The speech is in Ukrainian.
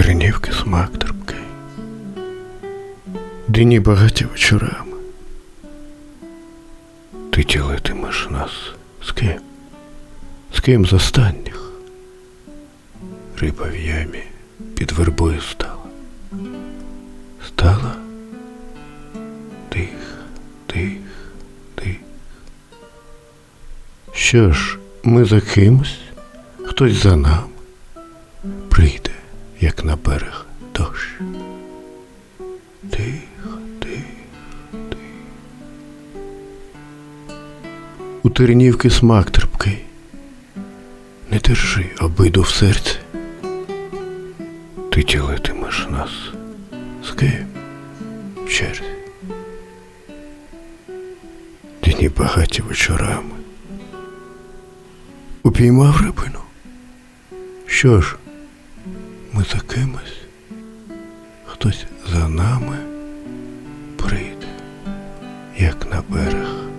тернівки смак терпкий. Дині багаті вечорами. Ти ділитимеш нас з ким? З ким з останніх? Риба в ямі під вербою стала. Стала тих, тих, тих. Що ж, ми за кимось, хтось за нами прийде, як на берег дощ. Тихо, тихо, тихо. У тернівки смак терпкий. Не держи обиду в серці. Ти ділитимеш нас з ким в черзі. Дні багаті вечорами. Упіймав рибину. Що ж, ми за кимось, хтось за нами прийде, як на берег.